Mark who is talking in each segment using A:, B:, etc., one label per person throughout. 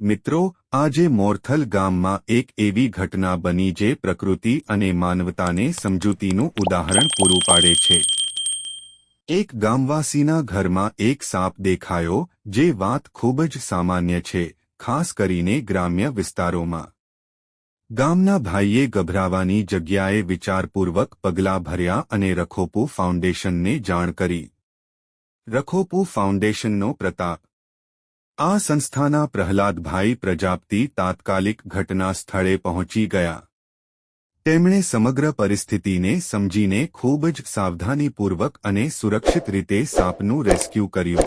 A: મિત્રો, આજે મોરથલ ગામમાં એક એવી ઘટના બની જે પ્રકૃતિ અને માનવતાને સમજૂતીનું ઉદાહરણ પૂરું પાડે છે. એક ગામવાસીના ઘરમાં એક સાપ દેખાયો, જે વાત ખૂબ જ સામાન્ય છે, ખાસ કરીને ગ્રામ્ય વિસ્તારોમાં. ગામના ભાઈએ ગભરાવાની જગ્યાએ વિચારપૂર્વક પગલાં ભર્યા અને રખોપુ ફાઉન્ડેશનને જાણ કરી. રખોપુ ફાઉન્ડેશનનો પ્રતાપ આ સંસ્થાના પ્રહલાદભાઈ પ્રજાપતિ તાત્કાલિક ઘટના સ્થળે પહોંચી ગયા. તેમણે સમગ્ર પરિસ્થિતિને સમજીને ખૂબ જ સાવધાનીપૂર્વક અને સુરક્ષિત રીતે સાપનું રેસ્ક્યુ કર્યું.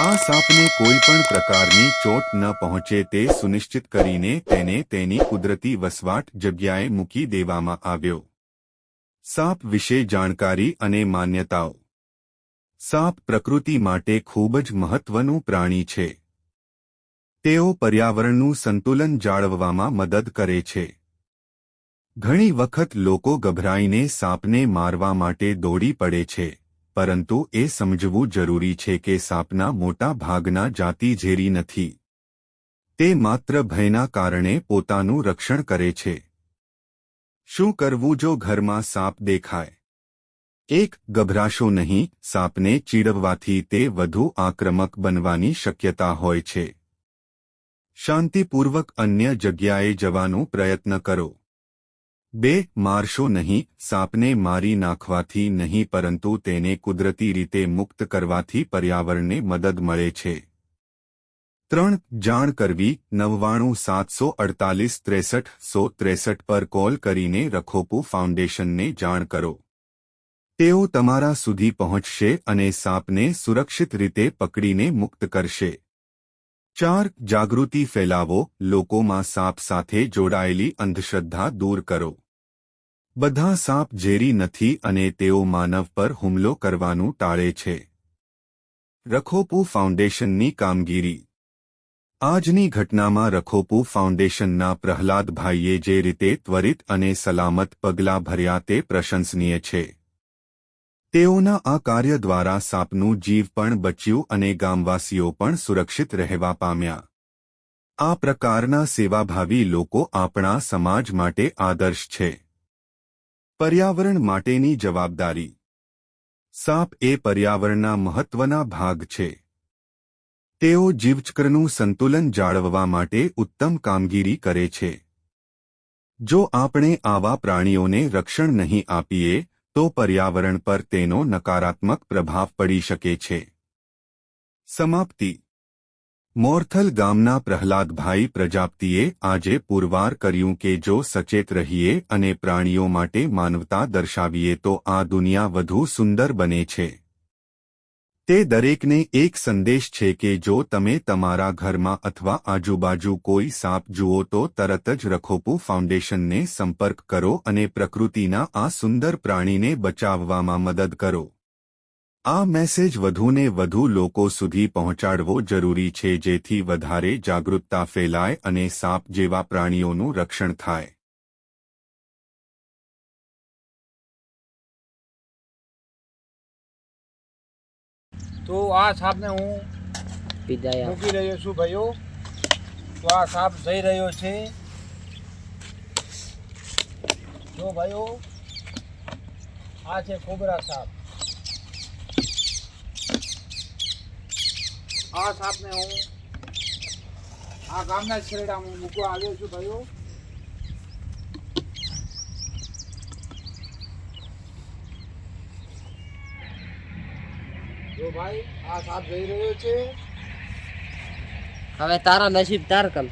A: આ સાપને કોઈ પણ પ્રકારની ચોટ ન પહોંચે તે સુનિશ્ચિત કરીને તેને તેની કુદરતી વસવાટ જગ્યાએ મૂકી દેવામાં આવ્યો. સાપ વિશે જાણકારી અને માન્યતાઓ સાપ પ્રકૃતિ માટે ખૂબ જ મહત્વનું પ્રાણી છે. તેઓ પર્યાવરણનું સંતુલન જાળવવામાં મદદ કરે છે. ઘણી વખત લોકો ગભરાઈને સાપને મારવા માટે દોડી પડે છે, પરંતુ એ સમજવું જરૂરી છે કે સાપના મોટા ભાગના જાતિ ઝેરી નથી. તે માત્ર ભયના કારણે પોતાનું રક્ષણ કરે છે. શું કરવું જો ઘરમાં સાપ દેખાય? એક ગભરાશો નહીં, સાપને ચીડવવાથી તે વધુ આક્રમક બનવાની શક્યતા હોય છે. શાંતિપૂર્વક અન્ય જગ્યાએ જવાનો પ્રયત્ન કરો. બે, મારશો નહીં, સાપને મારી નાખવાથી નહીં પરંતુ તેને કુદરતી રીતે મુક્ત કરવાથી પર્યાવરણને મદદ મળે છે. ત્રણ, જાણ કરવી, નવ્વાણું સાતસો અડતાલીસ ત્રેસઠ સો ત્રેસઠ પર કોલ કરીને રખોપુ ફાઉન્ડેશનને જાણ કરો. તેઓ તમારા સુધી પહોંચશે અને સાપને સુરક્ષિત રીતે પકડીને મુક્ત કરશે. ચાર, જાગૃતિ ફેલાવો, લોકોમાં સાપ સાથે જોડાયેલી અંધશ્રદ્ધા દૂર કરો. બધા સાપ ઝેરી નથી અને તેઓ માનવ પર હુમલો કરવાનું ટાળે છે. રખોપુ ફાઉન્ડેશનની કામગીરી. આજની ઘટનામાં રખોપુ ફાઉન્ડેશનના પ્રહલાદભાઈએ જે રીતે ત્વરિત અને સલામત પગલાં ભર્યા તે પ્રશંસનીય છે. તેઓના આ કાર્ય દ્વારા સાપનું જીવ પણ બચ્યું અને ગામવાસીઓ પણ સુરક્ષિત રહેવા પામ્યા. આ પ્રકારના સેવાભાવી લોકો આપણા સમાજ માટે આદર્શ છે. પર્યાવરણ માટેની જવાબદારી. સાપ એ પર્યાવરણના મહત્વના ભાગ છે. તેઓ જીવચક્રનું સંતુલન જાળવવા માટે ઉત્તમ કામગીરી કરે છે. જો આપણે આવા પ્રાણીઓને રક્ષણ નહીં આપીએ તો પર્યાવરણ પર તેનો નકારાત્મક પ્રભાવ પડી શકે છે. સમાપ્તિ. મોરથલ ગામના પ્રહલાદભાઈ પ્રજાપતિએ આજે પુરવાર કર્યું કે જો સચેત રહીએ અને પ્રાણીઓ માટે માનવતા દર્શાવીએ તો આ દુનિયા વધુ સુંદર બને છે. તે દરેકને એક સંદેશ છે કે જો તમે તમારા ઘરમાં અથવા આજુબાજુ કોઈ સાપ જુઓ તો તરત જ રખોપુ ફાઉન્ડેશનને સંપર્ક કરો અને પ્રકૃતિના આ સુંદર પ્રાણીને બચાવવામાં મદદ કરો. આ મેસેજ વધુને વધુ લોકો સુધી પહોંચાડવો જરૂરી છે જેથી વધારે જાગૃતતા ફેલાય અને સાપ જેવા પ્રાણીઓનું રક્ષણ થાય.
B: તો આ સાપને હું
C: વિદાય
B: મૂકી રહ્યો છું ભાઈઓ. તો આ સાપ જઈ રહ્યો છે. જો ભાઈઓ આ છે કોબરા સાપ. આ સાપને હું આ ગામના જ છેડા હું મૂકવા આવ્યો છું ભાઈઓ. જો ભાઈ આ સાપ જઈ રહ્યો છે.
C: હવે તારા નસીબ તાર કલ.